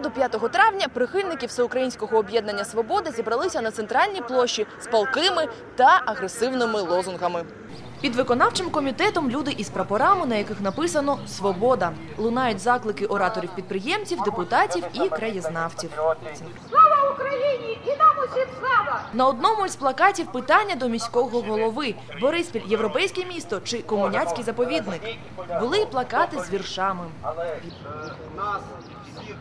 середу 5 травня прихильники Всеукраїнського об'єднання Свобода зібралися на центральній площі з палкими та агресивними лозунгами. Під виконавчим комітетом люди із прапорами, на яких написано Свобода. Лунають заклики ораторів-підприємців, депутатів і краєзнавців. Слава Україні і нам усім слава! На одному із плакатів питання до міського голови: Бориспіль, європейське місто чи комуняцький заповідник. Були й плакати з віршами. Але нас всіх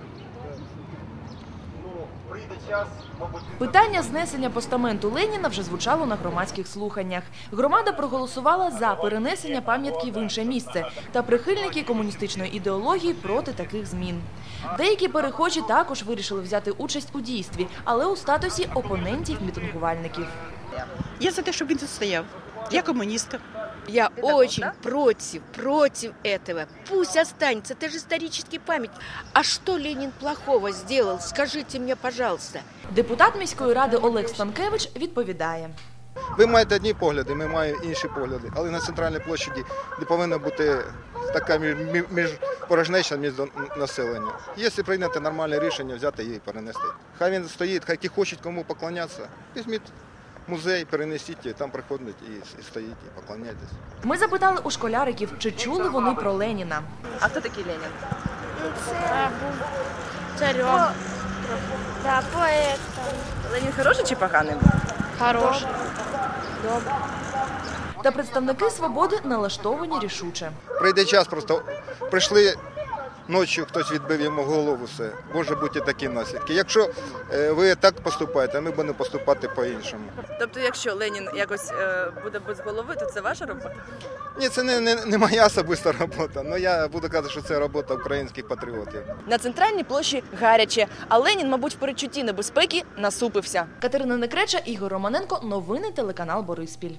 Питання знесення постаменту Леніна вже звучало на громадських слуханнях. Громада проголосувала за перенесення пам'ятки в інше місце та прихильники комуністичної ідеології проти таких змін. Деякі перехожі також вирішили взяти участь у дійстві, але у статусі опонентів мітингувальників. Я за те, щоб він тут стояв. Я комуністка. Я очень против, против этого. Пусть останется, это же исторический память. А что Ленин плохого сделал? Скажите мне, пожалуйста. Депутат міської ради Олег Станкевич відповідає. ви маєте одні погляди, ми маємо інші погляди. Але на центральній площаді не повинна бути така між, між порожнеча між населенням. Якщо прийняти нормальне рішення, взяти її і перенести. Хай він стоїть, хай ті хочуть кому поклонятися. Візьміть музей, перенесіть, там приходять і, і стоїть, і поклоняйтесь. Ми запитали у школяриків, чи чули вони про Леніна. А хто такий Ленін? Це був царем. Да, поетом. Ленін хороший чи поганий? був? Хороший. Та представники свободи налаштовані рішуче. Прийде час, просто прийшли ночі, хтось відбив йому голову, все. Може бути такі наслідки. Якщо е, ви так поступаєте, ми будемо поступати по-іншому. Тобто, якщо Ленін якось е, буде без голови, то це ваша робота? Ні, це не, не, не моя особиста робота. але я буду казати, що це робота українських патріотів. На центральній площі гаряче, а Ленін, мабуть, в передчутті небезпеки насупився. Катерина Некреча, Ігор Романенко. Новини телеканал Бориспіль.